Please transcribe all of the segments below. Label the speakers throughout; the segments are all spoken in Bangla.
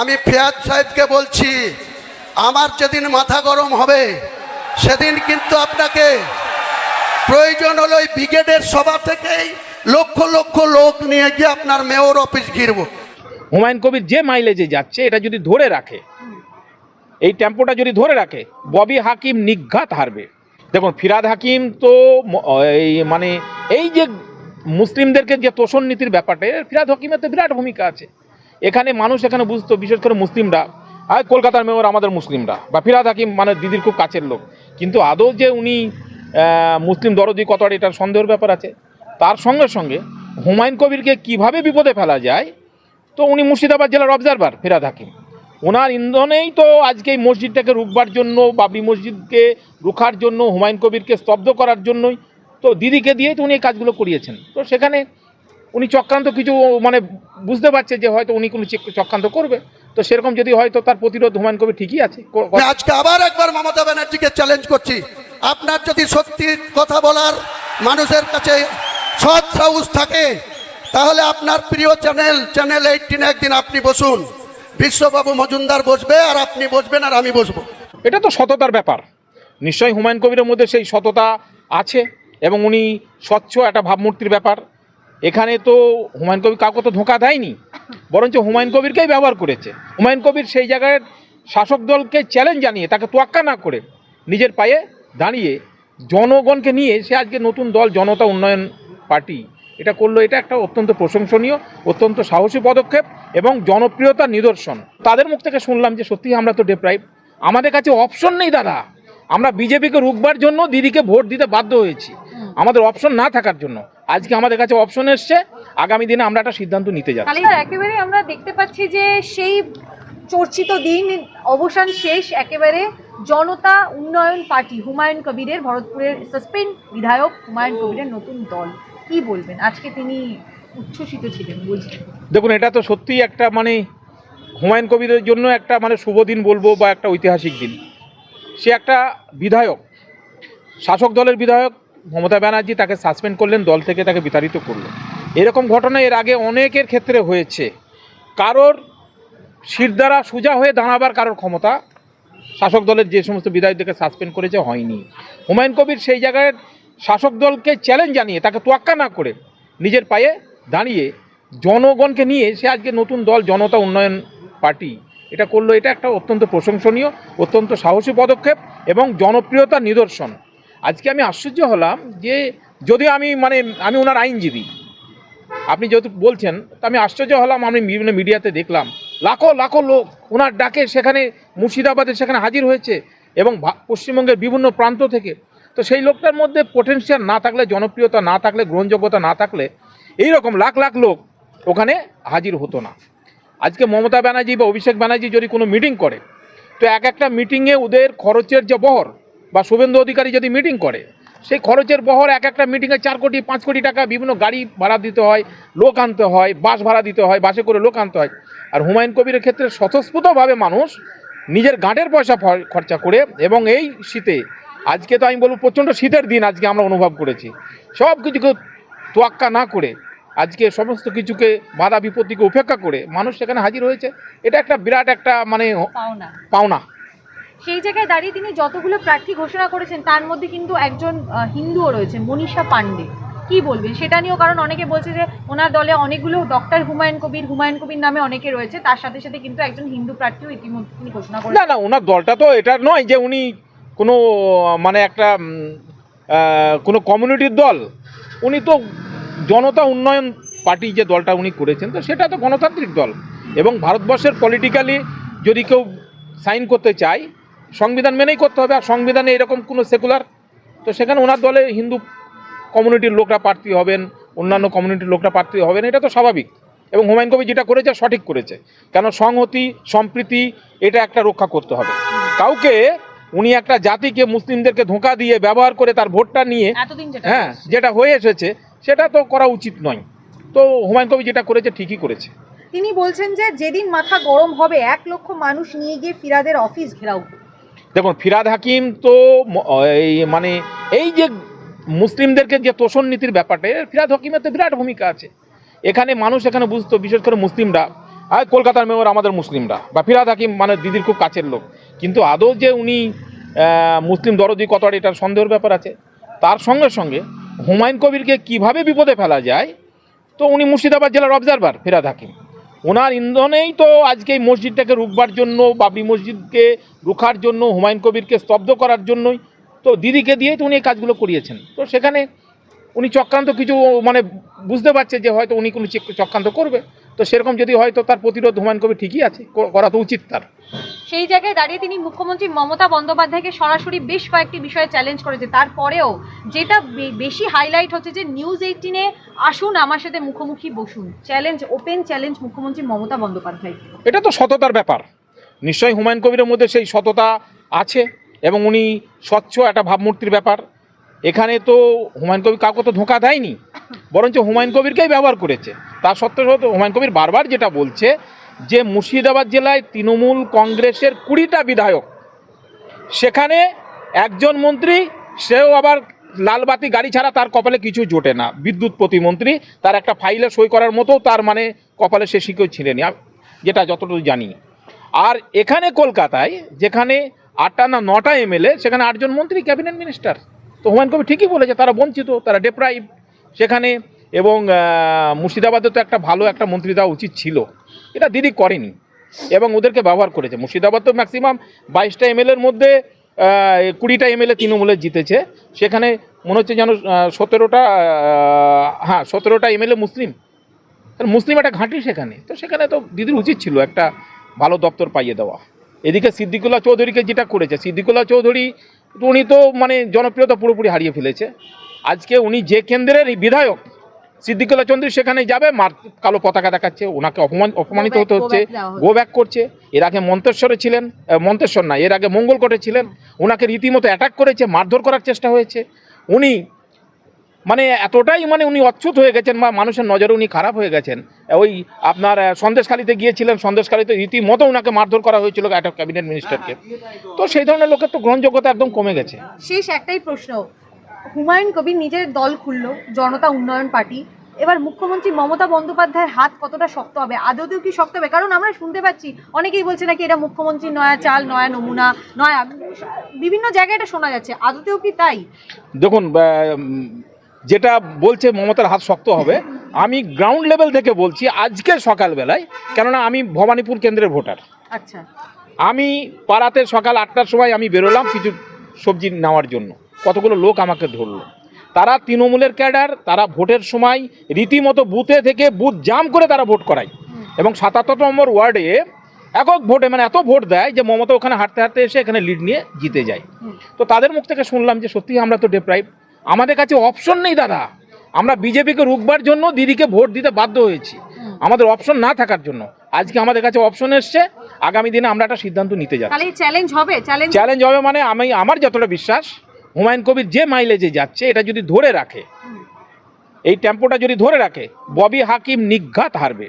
Speaker 1: আমি ফিয়াজ সাহেবকে বলছি, আমার যেদিন মাথা গরম হবে, সেদিন কিন্তু আপনাকে প্রয়োজন হলো ওই ব্রিগেডের সভা থেকেই লক্ষ লক্ষ লোক নিয়ে গিয়ে আপনার মেয়র অফিস ঘিরব।
Speaker 2: হুমায়ুন কবির যে মাইলেজে যাচ্ছে, এটা যদি ধরে রাখে, এই টেম্পোটা যদি ধরে রাখে, ববি হাকিম নিঘাত হারবে। দেখুন, ফিরাদ হাকিম তো মানে এই যে মুসলিমদেরকে যে তোষণ নীতির ব্যাপারটা ফিরাদ হাকিমের তো বিরাট ভূমিকা আছে। এখানে মানুষ এখানে বুঝতো, বিশেষ করে মুসলিমরা। আর কলকাতার মেয়র আমাদের মুসলিমরা, বা ফিরাদ হাকিম মানে দিদির খুব কাছের লোক। কিন্তু আদৌ যে উনি মুসলিম দরদি কতটা এটার সন্দেহের ব্যাপার আছে। তার সঙ্গে সঙ্গে হুমায়ুন কবিরকে কীভাবে বিপদে ফেলা যায়, তো উনি মুর্শিদাবাদ জেলার অবজারভার ফেরাদ হাকিম। ওনার ইন্ধনেই তো আজকে এই মসজিদটাকে রুখবার জন্য, বাবরি মসজিদকে রুখার জন্য, হুমায়ুন কবিরকে স্তব্ধ করার জন্যই, তো দিদিকে দিয়েই তো উনি এই কাজগুলো করিয়েছেন। তো সেখানে উনি চক্রান্ত কিছু মানে বুঝতে পারছে যে হয়তো উনি কোনো চিক- চক্রান্ত করবে। তো সেরকম যদি হয়তো তার প্রতিরোধ হুমায়ুন কবির ঠিকই আছে।
Speaker 1: আজকে আবার একবার মমতা ব্যানার্জিকে চ্যালেঞ্জ করছি। আপনার যদি সত্যি কথা বলার মানুষের কাছে সৎ সাহস থাকে তাহলে আপনার প্রিয় চ্যানেল চ্যানেল এইটিনে একদিন আপনি বসুন। বিশ্ববাবু মজুমদার বসবে আর আপনি বসবেন আর আমি বসবো।
Speaker 2: এটা তো সততার ব্যাপার। নিশ্চয়ই হুমায়ুন কবিরের মধ্যে সেই সততা আছে এবং উনি স্বচ্ছ একটা ভাবমূর্তির ব্যাপার। এখানে তো হুমায়ুন কবির কাউকে তো ধোঁকা দেয়নি, বরঞ্চ হুমায়ুন কবিরকেই ব্যবহার করেছে। হুমায়ুন কবির সেই জায়গায় শাসক দলকে চ্যালেঞ্জ জানিয়ে, তাকে তোয়াক্কা না করে নিজের পায়ে দাঁড়িয়ে জনগণকে নিয়ে সে আজকে নতুন দল, জনতা উন্নয়ন পার্টি, এটা করল। এটা একটা অত্যন্ত প্রশংসনীয়, অত্যন্ত সাহসী পদক্ষেপ এবং জনপ্রিয়তার নিদর্শন। তাদের মুখ থেকে শুনলাম যে সত্যি আমরা তো ডেপ্রাইভ আমাদের কাছে অপশন নেই দাদা। আমরা বিজেপিকে রুখবার জন্য দিদিকে ভোট দিতে বাধ্য হয়েছি। আমাদের অপশন না থাকার জন্য। আজকে আমাদের কাছে অপশন এসছে আগামী দিনে আমরা একটা সিদ্ধান্ত নিতে যাচ্ছি।
Speaker 3: একেবারে আমরা দেখতে পাচ্ছি যে সেই চর্চিত দিন অবসান শেষ একেবারে জনতা উন্নয়ন পার্টি হুমায়ুন কবিরের ভরতপুরের সাসপেন্ড বিধায়ক হুমায়ুন কবিরের নতুন দল। কি বলবেন? আজকে তিনি উচ্ছ্বসিত ছিলেন বলছেন
Speaker 2: দেখুন এটা তো সত্যিই একটা মানে হুমায়ুন কবিরের জন্য একটা মানে শুভ দিন বলব বা একটা ঐতিহাসিক দিন। সে একটা বিধায়ক, শাসক দলের বিধায়ক মমতা ব্যানার্জি তাকে সাসপেন্ড করলেন, দল থেকে তাকে বিতাড়িত করলেন। এরকম ঘটনা এর আগে অনেকের ক্ষেত্রে হয়েছে। কারোর শিরদ্বারা সোজা হয়ে দাঁড়াবার কারোর ক্ষমতা শাসক দলের যে সমস্ত বিধায়কদেরকে সাসপেন্ড করেছে হয়নি। হুমায়ুন কবির সেই জায়গায় শাসক দলকে চ্যালেঞ্জ জানিয়ে, তাকে তোয়াক্কা না করে নিজের পায়ে দাঁড়িয়ে জনগণকে নিয়ে সে আজকে নতুন দল, জনতা উন্নয়ন পার্টি এটা করল, এটা একটা অত্যন্ত প্রশংসনীয়, অত্যন্ত সাহসী পদক্ষেপ এবং জনপ্রিয়তার নিদর্শন। আজকে আমি আশ্চর্য হলাম যে যদিও আমি মানে আমি ওনার আইনজীবী, আপনি যেহেতু বলছেন, তো আমি আশ্চর্য হলাম, আমি বিভিন্ন মিডিয়াতে দেখলাম। লাখো লাখো লোক ওনার ডাকে সেখানে, মুর্শিদাবাদে সেখানে হাজির হয়েছে এবং পশ্চিমবঙ্গের বিভিন্ন প্রান্ত থেকে। তো সেই লোকটার মধ্যে পোটেনশিয়াল না থাকলে, জনপ্রিয়তা না থাকলে, গ্রহণযোগ্যতা না থাকলে এই রকম লাখ লাখ লোক ওখানে হাজির হতো না। আজকে মমতা ব্যানার্জি বা অভিষেক ব্যানার্জি যদি কোনো মিটিং করে, তো এক একটা মিটিংয়ে ওদের খরচের যে বহর বা শুভেন্দু অধিকারী যদি মিটিং করে, সেই খরচের বহর এক একটা মিটিংয়ে চার কোটি, পাঁচ কোটি টাকা বিভিন্ন গাড়ি ভাড়া দিতে হয়, লোক আনতে হয়, বাস ভাড়া দিতে হয়, বাসে করে লোক আনতে হয়। আর হুমায়ুন কবিরের ক্ষেত্রে স্বতঃস্ফূর্তভাবে মানুষ নিজের গাঁটের পয়সা খরচা করে এবং এই শীতে, আজকে তো আমি বলব প্রচণ্ড শীতের দিন আজকে আমরা অনুভব করেছি সব কিছুকে তোয়াক্কা না করে আজকে সমস্ত কিছুকে বাধা বিপত্তিকে উপেক্ষা করে মানুষ সেখানে হাজির হয়েছে। এটা একটা বিরাট একটা মানে
Speaker 3: পাওনা।
Speaker 2: পাওনা।
Speaker 3: সেই জায়গায় দাঁড়িয়ে তিনি যতগুলো প্রার্থী ঘোষণা করেছেন তার মধ্যে কিন্তু একজন হিন্দুও রয়েছে মনীষা পান্ডে কি বলবেন? সেটা নিয়েও কারণ অনেকে বলছে যে ওনার দলে অনেকগুলো ডক্টর হুমায়ুন কবির হুমায়ুন কবির নামে অনেকে রয়েছে তার সাথে সাথে কিন্তু একজন হিন্দু প্রার্থীও ইতিমধ্যে তিনি ঘোষণা
Speaker 2: করেন
Speaker 3: না
Speaker 2: না ওনার দলটা তো এটা নয় যে উনি কোনো মানে একটা কোনো কমিউনিটির দল। উনি তো জনতা উন্নয়ন পার্টি যে দলটা উনি করেছেন তো সেটা তো গণতান্ত্রিক দল। এবং ভারতবর্ষের পলিটিক্যালি যদি কেউ সাইন করতে চায় সংবিধান মেনেই করতে হবে আর সংবিধানে এরকম কোনো সেকুলার তো সেখানে ওনার দলে হিন্দু কমিউনিটির লোকরা প্রার্থী হবেন অন্যান্য কমিউনিটির লোকরা প্রার্থী হবেন এটা তো স্বাভাবিক। এবং হুমায়ুন কবি যেটা করেছে সঠিক করেছে। কেন সংহতি সম্প্রীতি এটা একটা রক্ষা করতে হবে। কাউকে উনি একটা জাতিকে মুসলিমদেরকে ধোঁকা দিয়ে ব্যবহার করে তার ভোটটা নিয়ে হ্যাঁ যেটা হয়ে এসেছে সেটা তো করা উচিত নয়। তো হুমায়ুন কবি যেটা করেছে ঠিকই করেছে।
Speaker 3: তিনি বলছেন যে যেদিন মাথা গরম হবে এক লক্ষ মানুষ নিয়ে গিয়ে ফিরাদের অফিস ঘেরাও।
Speaker 2: দেখুন ফিরাদ হাকিম তো এই মানে এই যে মুসলিমদেরকে যে তোষণ নীতির ব্যাপারটা এর ফিরাদ হাকিমের তো বিরাট ভূমিকা আছে। এখানে মানুষ এখানে বুঝতো বিশেষ করে মুসলিমরা আর কলকাতার মেয়র আমাদের মুসলিমরা বা ফিরাদ হাকিম মানে দিদির খুব কাছের লোক। কিন্তু আদৌ যে উনি মুসলিম দরদি কতটা এটার সন্দেহের ব্যাপার আছে। তার সঙ্গে সঙ্গে হুমায়ুন কবিরকে কীভাবে বিপদে ফেলা যায়, তো উনি মুর্শিদাবাদ জেলার অবজারভার ফেরাদ হাকিম ওনার ইন্ধনেই তো আজকে এই মসজিদটাকে রুখবার জন্য, বাবরি মসজিদকে রুখার জন্য, হুমায়ুন কবিরকে স্তব্ধ করার জন্যই তো দিদিকে দিয়েই তো উনি এই কাজগুলো করিয়েছেন। তো সেখানে উনি চক্রান্ত কিছু মানে বুঝতে পারছে যে হয়তো উনি কোনো চক্রান্ত করবে। তো সেরকম যদি হয়তো তার প্রতিরোধ হুমায়ুন কবির ঠিকই আছে করা তো উচিত তার।
Speaker 3: সেই জায়গায় দাঁড়িয়ে তিনি মুখ্যমন্ত্রী মমতা বন্দ্যোপাধ্যায়কে সরাসরি বেশ কয়েকটি বিষয়ে চ্যালেঞ্জ করেছে। তারপরেও যেটা বেশি হাইলাইট হচ্ছে যে নিউজ এইটিনে আসুন আমার সাথে মুখোমুখি বসুন। চ্যালেঞ্জ ওপেন চ্যালেঞ্জ মুখ্যমন্ত্রী মমতা বন্দ্যোপাধ্যায়।
Speaker 2: এটা তো সততার ব্যাপার। নিশ্চয়ই হুমায়ুন কবিরের মধ্যে সেই সততা আছে এবং উনি স্বচ্ছ একটা ভাবমূর্তির ব্যাপার। এখানে তো হুমায়ুন কবির কাউকে তো ধোঁকা দেয়নি, বরঞ্চ হুমায়ুন কবিরকেই ব্যবহার করেছে। তা সত্ত্বেও তো হুমায়ুন কবির বারবার যেটা বলছে যে, মুর্শিদাবাদ জেলায় তৃণমূল কংগ্রেসের কুড়িটা বিধায়ক, সেখানে একজন মন্ত্রী, সেও আবার লালবাতি গাড়ি ছাড়া তার কপালে কিছু জোটে না। বিদ্যুৎ প্রতিমন্ত্রী, তার একটা ফাইলে সই করার মতো তার মানে কপালে সে শিকেও ছিঁড়েনি যেটা যতটুকু জানি। আর এখানে কলকাতায়, যেখানে আটটা না নটা এমএলএ, সেখানে আটজন মন্ত্রী, ক্যাবিনেট মিনিস্টার। তো হুমায়ুন কবির ঠিকই বলেছে, তারা বঞ্চিত, তারা ডেপ্রাইভ সেখানে এবং মুর্শিদাবাদে তো একটা ভালো একটা মন্ত্রী দেওয়া উচিত ছিল। এটা দিদি করেনি এবং ওদেরকে ব্যবহার করেছে। মুর্শিদাবাদ তো ম্যাক্সিমাম বাইশটা এমএলএর মধ্যে কুড়িটা এমএলএ তৃণমূলের জিতেছে। সেখানে মনে হচ্ছে যেন সতেরোটা হ্যাঁ সতেরোটা এমএলএ মুসলিম। মুসলিম একটা ঘাঁটি সেখানে। তো সেখানে তো দিদির উচিত ছিল একটা ভালো দপ্তর পাইয়ে দেওয়া। এদিকে সিদ্দিকুল্লাহ চৌধুরীকে যেটা করেছে, সিদ্দিকুল্লাহ চৌধুরী উনি তো মানে জনপ্রিয়তা পুরোপুরি হারিয়ে ফেলেছে। আজকে উনি যে কেন্দ্রের এই বিধায়ক সিদ্দিকুল্লাহ চৌধুরী সেখানে যাবে মার কালো পতাকা দেখাচ্ছে ওনাকে অপমান অপমানিত হতে হচ্ছে গো ব্যাক করছে। এর আগে মন্তেশ্বরে ছিলেন মন্তেশ্বর না এর আগে মঙ্গলকোটে ছিলেন। ওনাকে রীতিমতো অ্যাটাক করেছে মারধর করার চেষ্টা হয়েছে। উনি মানে এতটাই মানে উনি অচ্ছুত হয়ে গেছেন বা মানুষের নজরে উনি খারাপ হয়ে গেছেন। ওই আপনার সন্দেশখালিতে গিয়েছিলেন সন্দেশখালিতে রীতিমতো ওনাকে মারধর করা হয়েছিল একটা ক্যাবিনেট মিনিস্টারকে তো সেই ধরনের লোকের তো গ্রহণযোগ্যতা একদম কমে গেছে।
Speaker 3: শেষ একটাই প্রশ্ন। হুমায়ুন কবির নিজের দল খুললো জনতা উন্নয়ন পার্টি। এবার মুখ্যমন্ত্রী মমতা বন্দ্যোপাধ্যায়ের হাত কতটা শক্ত হবে? আদতেও কি শক্ত হবে? কারণ আমরা শুনতে পাচ্ছি অনেকেই বলছে নাকি এটা মুখ্যমন্ত্রী নয়া চাল নয়া নমুনা নয়া বিভিন্ন জায়গায় এটা শোনা যাচ্ছে। আদতেও কি তাই?
Speaker 2: দেখুন যেটা বলছে মমতার হাত শক্ত হবে আমি গ্রাউন্ড লেভেল থেকে বলছি আজকে সকালবেলায় কেননা আমি ভবানীপুর কেন্দ্রের ভোটার।
Speaker 3: আচ্ছা।
Speaker 2: আমি পাড়াতে সকাল আটটার সময় আমি বেরোলাম কিছু সবজি নেওয়ার জন্য। কতগুলো লোক আমাকে ধরলো। তারা তৃণমূলের ক্যাডার তারা ভোটের সময় রীতিমতো বুথে থেকে বুথ জাম করে তারা ভোট করায়। এবং সাতাত্তর নম্বর ওয়ার্ডে একক ভোটে মানে এত ভোট দেয় যে মমতা ওখানে হাঁটতে হাঁটতে এসে এখানে লিড নিয়ে জিতে যায়। তো তাদের মুখ থেকে শুনলাম যে সত্যি আমরা তো ডেপ্রাইভ আমাদের কাছে অপশন নেই দাদা। আমরা বিজেপিকে রুখবার জন্য দিদিকে ভোট দিতে বাধ্য হয়েছি। আমাদের অপশন না থাকার জন্য। আজকে আমাদের কাছে অপশন এসছে আগামী দিনে আমরা একটা সিদ্ধান্ত নিতে যাচ্ছি।
Speaker 3: চ্যালেঞ্জ হবে চ্যালেঞ্জ
Speaker 2: চ্যালেঞ্জ হবে মানে আমি আমার যতটা বিশ্বাস হুমায়ুন কবির যে মাইলেজে যাচ্ছে এটা যদি ধরে রাখে এই টেম্পোটা যদি ধরে রাখে ববি হাকিম নিঘাত হারবে।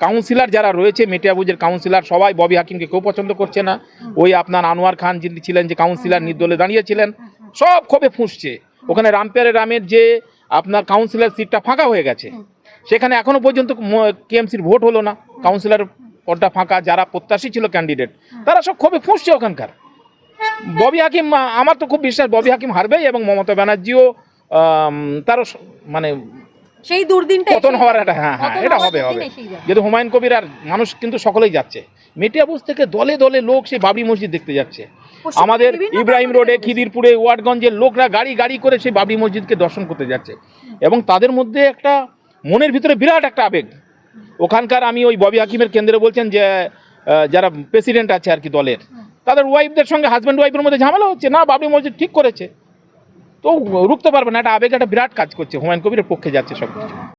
Speaker 2: কাউন্সিলর যারা রয়েছে মেটিয়াবুজের কাউন্সিলর সবাই ববি হাকিমকে কেউ পছন্দ করছে না। ওই আপনার আনোয়ার খান যিনি ছিলেন যে কাউন্সিলর নির্দলে দাঁড়িয়েছিলেন সব ক্ষোভে ফুঁসছে। ওখানে রামপেয়ারে রামের যে আপনার কাউন্সিলর সিটটা ফাঁকা হয়ে গেছে সেখানে এখনও পর্যন্ত কেএমসির ভোট হলো না। কাউন্সিলর পদটা ফাঁকা যারা প্রত্যাশী ছিল ক্যান্ডিডেট তারা সব খুবই ফুঁসছে ওখানকার। ববি হাকিম আমার তো খুব বিশ্বাস ববি হাকিম হারবেই এবং মমতা ব্যানার্জিও তারও মানে
Speaker 3: সেই দুর্দিনটা
Speaker 2: পতন হওয়ার একটা হ্যাঁ হ্যাঁ এটা হবে হবে। যেহেতু হুমায়ুন কবির আর মানুষ কিন্তু সকলেই যাচ্ছে মেটিয়াবুজ থেকে দলে দলে লোক সেই বাবরি মসজিদ দেখতে যাচ্ছে। আমাদের ইব্রাহিম রোডে খিদিরপুরে ওয়ার্ডগঞ্জের লোকরা গাড়ি গাড়ি করে সেই বাবরি মসজিদকে দর্শন করতে যাচ্ছে। এবং তাদের মধ্যে একটা মনের ভিতরে বিরাট একটা আবেগ। ওখানকার আমি ওই ববি হাকিমের কেন্দ্রে বলছেন যে যারা প্রেসিডেন্ট আছে আর কি দলের তাদের ওয়াইফদের সঙ্গে হাজব্যান্ড ওয়াইফের মধ্যে ঝামেলা হচ্ছে। না বাবরি মসজিদ ঠিক করেছে। তো রুখতে পারবে না একটা আবেগ একটা বিরাট কাজ করছে। হুমায়ুন কবিরের পক্ষে যাচ্ছে সব কিছু